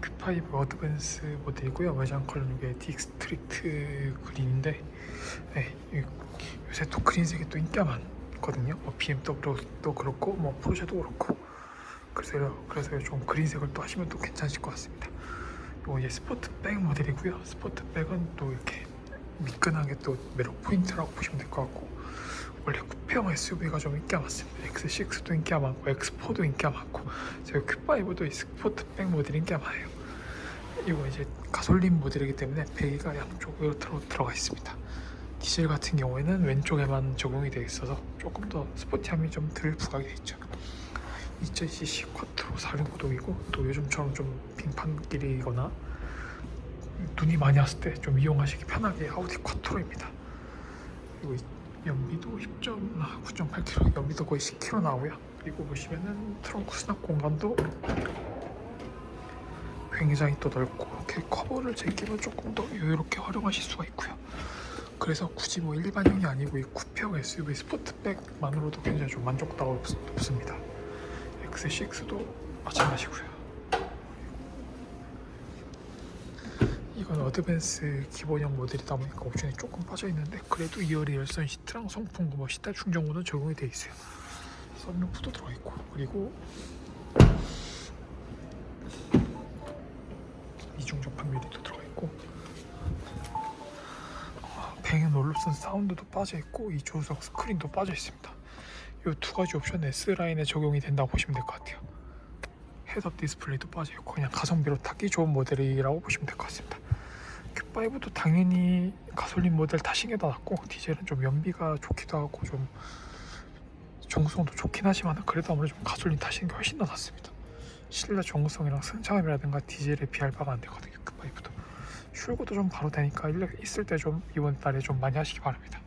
q5 어드밴스 모델이고요. 외장 컬러는 이게 딕스트릭트 그린인데 네, 이- 요새 또 그린색이 또 인기가 많거든요. 뭐 BMW도 그렇고 뭐 포르쉐도 그렇고 그래서 그래서 좀 그린색을 또 하시면 또 괜찮으실 것 같습니다. 이거 이제 스포트백 모델이고요. 스포트백은 또 이렇게 미끈하게 또 매력 포인트라고 보시면 될 것 같고 원래 쿠페형 SUV가 좀 인기가 많습니다. X6도 인기가 많고 X4도 인기가 많고 제가 Q5도 이 스포트백 모델 인기가 많아요. 이거 이제 가솔린 모델이기 때문에 배기가 양쪽으로 들어, 들어가 있습니다. 디젤 같은 경우에는 왼쪽에만 적용이 되어 있어서 조금 더 스포티함이 좀 덜 부각이 되어 있죠. 2000cc 쿼트로 4륜구동이고 또 요즘처럼 좀 빙판길이거나 눈이 많이 왔을 때 좀 이용하시기 편하게 아우디 쿼트로입니다. 그리고 이 연비도 10.9.8km, 연비도 거의 10km 나오고요. 그리고 보시면은 트렁크 수납 공간도 굉장히 또 넓고 이렇게 커버를 제끼면 조금 더 여유롭게 활용하실 수가 있고요. 그래서 굳이 뭐 일반형이 아니고 이 쿠페형 SUV 스포트백만으로도 굉장히 좀 만족도가 높, 높습니다. X6도 마찬가지고요. 이건 어드밴스 기본형 모델이다 보니까 옵션이 조금 빠져 있는데 그래도 2열의 열선 시트랑 송풍구 뭐 시타 충전구는 적용이 돼 있어요. 썬루프도 들어 있고 그리고 이중 접합 유리도 들어가 있고 어, 배경 롤룹선 사운드도 빠져 있고 이 조수석 스크린도 빠져 있습니다. 이 두 가지 옵션 S 라인에 적용이 된다고 보시면 될 것 같아요. 헤드업 디스플레이도 빠져 있고 그냥 가성비로 타기 좋은 모델이라고 보시면 될 것 같습니다. Q5도 당연히 가솔린 모델 타신 게더 낫고 디젤은 좀 연비가 좋기도 하고 좀 정수성도 좋긴 하지만 그래도 아무래도 좀 가솔린 타시는 게 훨씬 더 낫습니다. 실내 정수성이랑 승차감이라든가 디젤에 비할 바가 안 되거든요. Q5도 출고도 좀 바로 되니까 일렉 있을 때 좀 이번 달에 좀 많이 하시기 바랍니다.